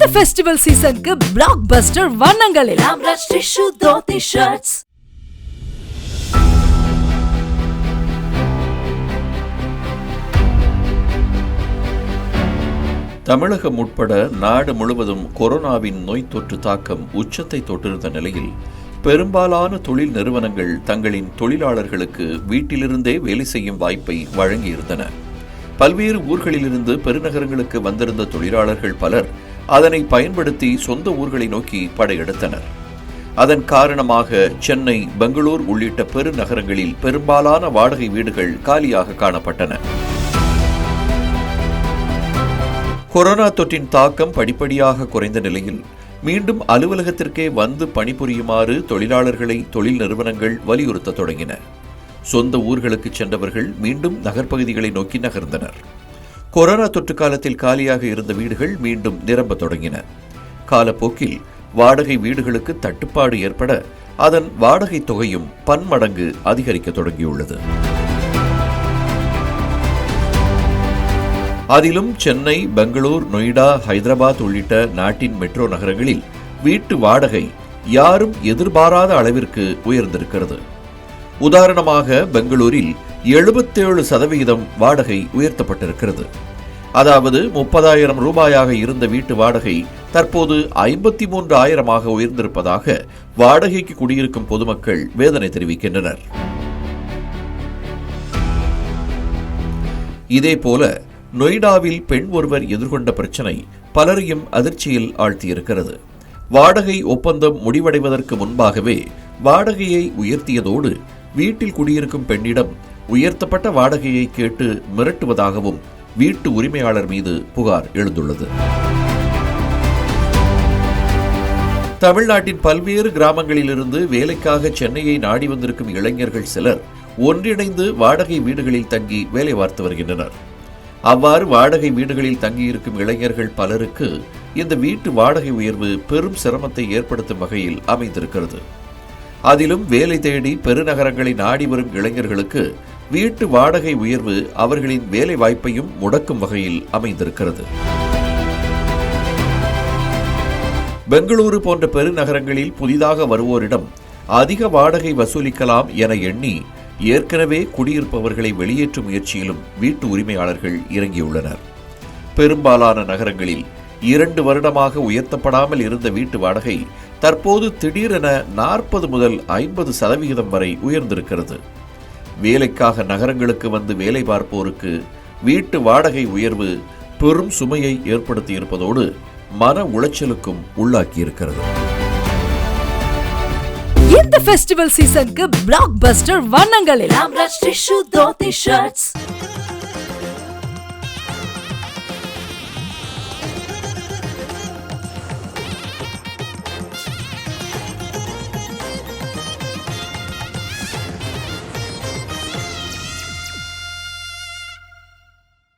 இந்த ஃபெஸ்டிவல் சீசனுக்கு blockbuster வண்ணங்களில். ராம்ராஜ் டிஷ்யூ தோத்தி ஷர்ட்ஸ் தமிழகம் உட்பட நாடு முழுவதும் கொரோனாவின் நோய் தொற்று தாக்கம் உச்சத்தை தொட்டிருந்த நிலையில் பெரும்பாலான தொழில் நிறுவனங்கள் தங்களின் தொழிலாளர்களுக்கு வீட்டிலிருந்தே வேலை செய்யும் வாய்ப்பை வழங்கியிருந்தன. பல்வேறு ஊர்களிலிருந்து பெருநகரங்களுக்கு வந்திருந்த தொழிலாளர்கள் பலர் அதனை பயன்படுத்தி சொந்த ஊர்களை நோக்கி படையெடுத்தனர். அதன் காரணமாக சென்னை பெங்களூர் உள்ளிட்ட பெருநகரங்களில் பெரும்பாலான வாடகை வீடுகள் காலியாக காணப்பட்டன. கொரோனா தொற்றின் தாக்கம் படிப்படியாக குறைந்த நிலையில் மீண்டும் அலுவலகத்திற்கே வந்து பணிபுரியுமாறு தொழிலாளர்களை தொழில் நிறுவனங்கள் வலியுறுத்த தொடங்கின. சொந்த ஊர்களுக்கு சென்றவர்கள் மீண்டும் நகர்ப்பகுதிகளை நோக்கி நகர்ந்தனர். கொரோனா தொற்று காலத்தில் காலியாக இருந்த வீடுகள் மீண்டும் நிரம்பத் தொடங்கின. காலப்போக்கில் வாடகை வீடுகளுக்கு தட்டுப்பாடு ஏற்பட அதன் வாடகை தொகையும் பன்மடங்கு அதிகரிக்க தொடங்கியுள்ளது. அதிலும் சென்னை பெங்களூர் நொய்டா ஹைதராபாத் உள்ளிட்ட நாட்டின் மெட்ரோ நகரங்களில் வீட்டு வாடகை யாரும் எதிர்பாராத அளவிற்கு உயர்ந்திருக்கிறது. உதாரணமாக பெங்களூரில் எழுபத்தேழு சதவிகிதம் வாடகை உயர்த்தப்பட்டிருக்கிறது. அதாவது முப்பதாயிரம் ரூபாயாக இருந்த வீட்டு வாடகை தற்போது ஐம்பத்தி மூன்று ஆயிரமாக உயர்ந்திருப்பதாக வாடகைக்கு குடியிருக்கும் பொதுமக்கள் வேதனை தெரிவிக்கின்றனர். இதேபோல நொய்டாவில் பெண் ஒருவர் எதிர்கொண்ட பிரச்சனை பலரையும் அதிர்ச்சியில் ஆழ்த்தியிருக்கிறது. வாடகை ஒப்பந்தம் முடிவடைவதற்கு முன்பாகவே வாடகையை உயர்த்தியதோடு வீட்டில் குடியிருக்கும் பெண்ணிடம் உயர்த்தப்பட்ட வாடகையை கேட்டு மிரட்டுவதாகவும் வீட்டு உரிமையாளர் மீது புகார் எழுந்துள்ளது. தமிழ்நாட்டின் பல்வேறு கிராமங்களிலிருந்து வேலைக்காக சென்னையை நாடி வந்திருக்கும் இளைஞர்கள் சிலர் ஒன்றிணைந்து வாடகை வீடுகளில் தங்கி வேலை பார்த்து வருகின்றனர். அவ்வாறு வாடகை வீடுகளில் தங்கியிருக்கும் இளைஞர்கள் பலருக்கு இந்த வீட்டு வாடகை உயர்வு பெரும் சிரமத்தை ஏற்படுத்தும் வகையில் அமைந்திருக்கிறது. அதிலும் வேலை தேடி பெருநகரங்களை நாடி வரும் இளைஞர்களுக்கு வீட்டு வாடகை உயர்வு அவர்களின் வேலை வாய்ப்பையும் முடக்கும் வகையில் அமைந்திருக்கிறது. பெங்களூரு போன்ற பெருநகரங்களில் புதிதாக வருவோரிடம் அதிக வாடகை வசூலிக்கலாம் என எண்ணி ஏற்கனவே குடியிருப்பவர்களை வெளியேற்றும் முயற்சியிலும் வீட்டு உரிமையாளர்கள் இறங்கியுள்ளனர். பெரும்பாலான நகரங்களில் இரண்டு வருடமாக உயர்த்தப்படாமல் இருந்த வீட்டு வாடகை தற்போது திடீரென நாற்பது முதல் ஐம்பது சதவிகிதம் வரை உயர்ந்திருக்கிறது. வேலைக்காக நகரங்களுக்கு வந்து வேலை பார்ப்போருக்கு வீட்டு வாடகை உயர்வு பெரும் சுமையை ஏற்படுத்தியிருப்பதோடு மன உளைச்சலுக்கும் உள்ளாக்கியிருக்கிறது. இந்த ஃபெஸ்டிவல் சீசனுக்கு பிளாக் பஸ்டர் வண்ணங்களில்